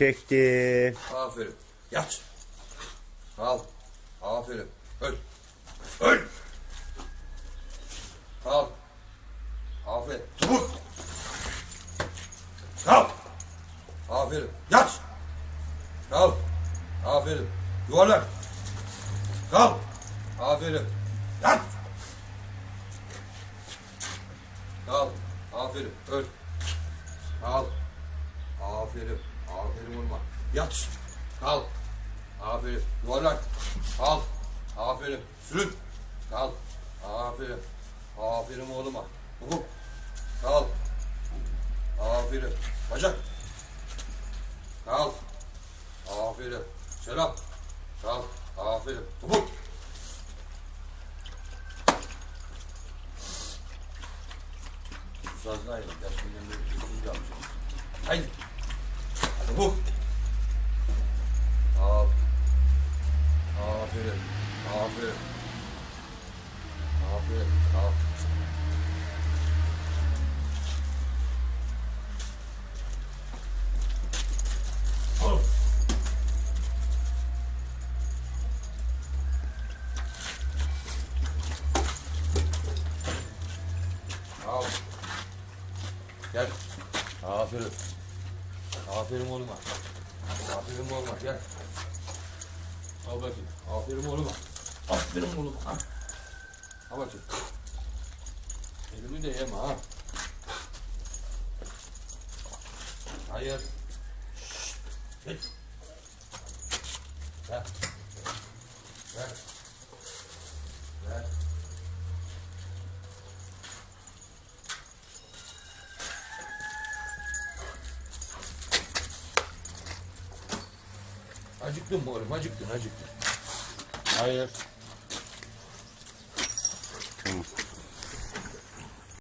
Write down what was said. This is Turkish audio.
çekti. Aferin. Yat. Al. Aferin. Öl. Öl. Al. Aferin. Çabuk. Al. Aferin. Yat. Al. Aferin. Yuvarlak. Al. Aferin. Yat. Al. Aferin. Öl. Al. Aferin. Yat. Kal. Aferin. Yuvarlak. Al. Aferin. Sürün. Kal. Aferin. Aferin oğluma. Hukuk. Kal. Aferin. Bacak. Kal. Aferin. Selam. Kal. Aferin. Hukuk. Susazına ayrılın. Gerçekten bir susuz yapacağım. Haydi. Aferin. Al. Al. Al. Gel. Aferin. Aferin oğluma. Aferin oğluma gel. Al bakayım. Aferin oğluma. Aferin oğluma. Ha. Bakayım. Elimi de yeme ha. Hayır. Git. Gel. Gel. Gel. Acıktın mı oğlum? Acıktın, acıktın. Hayır.